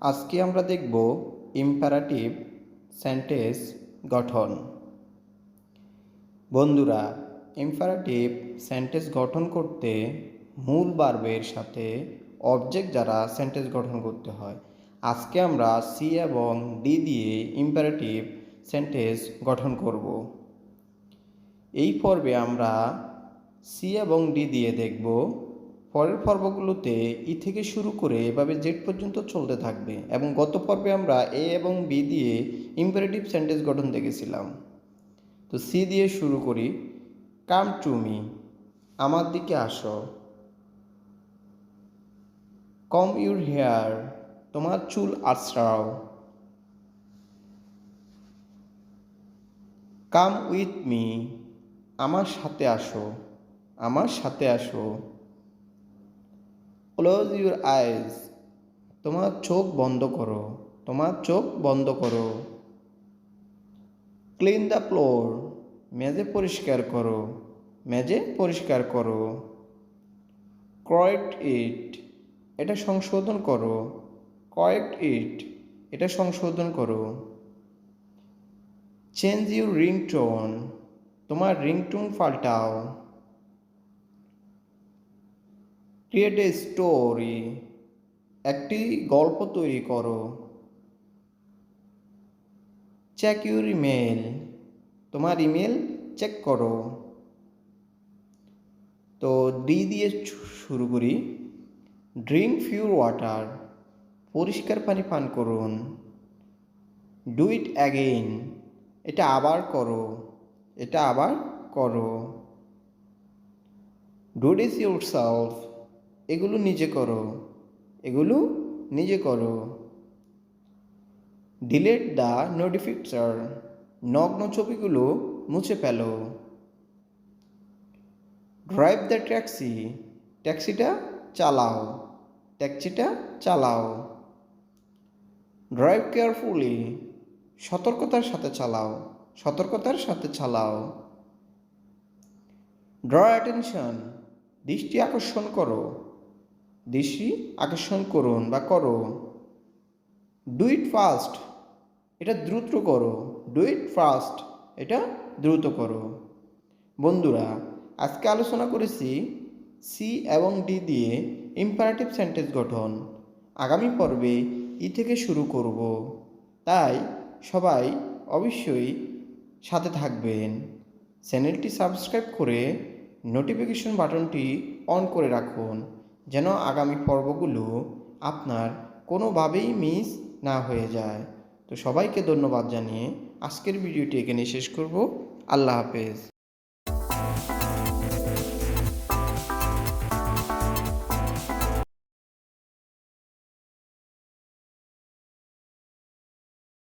আজকে আমরা দেখব ইম্পারাটিভ সেন্টেন্স গঠন। বন্ধুরা, ইম্পারাটিভ সেন্টেন্স গঠন করতে মূল বার্বের সাথে অবজেক্ট দ্বারা সেন্টেন্স গঠন করতে হয়। আজকে আমরা সি এবং ডি দিয়ে ইম্পারেটিভ সেন্টেন্স গঠন করব। এই পর্বে আমরা সি এবং ডি দিয়ে দেখব পরের পর্বগুলোতে ই থেকে শুরু করে এভাবে জেড পর্যন্ত চলতে থাকবে এবং গত পর্বে আমরা এ এবং বি দিয়ে ইম্পারেটিভ সেন্টেন্স গঠন দেখেছিলাম। তো সি দিয়ে শুরু করি। কাম টু মি আমার দিকে আসো। কম ইউর হেয়ার তোমার চুল আছড়াও কাম উইথ মি আমার সাথে আসো। আমার সাথে আসো। ক্লোজ ইউর আইজ তোমার চোখ বন্ধ করো। তোমার চোখ বন্ধ করো। ক্লিন দ্য ফ্লোর মেজে পরিষ্কার করো। মেজে পরিষ্কার করো। ক্রয়েক্ট ইট এটা সংশোধন করো। কয়েক্ট ইট এটা সংশোধন করো। চেঞ্জ ইউর রিংটোন তোমার রিংটোন পাল্টাও। ক্রিয়েট এ স্টোরি, একটি গল্প তৈরি করো। চেক ইউর ইমেল তোমার ইমেল চেক করো। তো ডি দিয়ে শুরু করি। ড্রিঙ্ক ফিউর ওয়াটার, পরিষ্কার পানি পান করুন। ডু ইট অ্যাগেইন, এটা আবার করো, এটা আবার করো। ডু ডিস ইউর সেলফ এগুলো নিজে করো। এগুলো নিজে করো। ডিলেট দ্য নোটিফিকেশন নগ্ন ছবিগুলো মুছে ফেলো। ড্রাইভ দ্য ট্যাক্সি ট্যাক্সিটা চালাও। ট্যাক্সিটা চালাও। ড্রাইভ কেয়ারফুলি সতর্কতার সাথে চালাও। সতর্কতার সাথে চালাও। ড্র অ্যাটেনশন দৃষ্টি আকর্ষণ করো। দৃষ্টি আকর্ষণ করুন বা করো। ডু ইট ফাস্ট এটা দ্রুত করো। ডু ইট ফাস্ট এটা দ্রুত করো। বন্ধুরা, আজকে আলোচনা করেছি সি এবং ডি দিয়ে ইম্পারেটিভ সেন্টেন্স গঠন। আগামী পর্বে ই থেকে শুরু করব। তাই সবাই অবশ্যই সাথে থাকবেন। চ্যানেলটি সাবস্ক্রাইব করে নোটিফিকেশন বাটনটি অন করে রাখুন। যেন আগামী পর্বগুলো আপনার কোনোভাবেই মিস না হয়ে যায়। তো সবাইকে ধন্যবাদ জানিয়ে আজকের ভিডিওটি এখানে শেষ করব। আল্লাহ হাফেজ।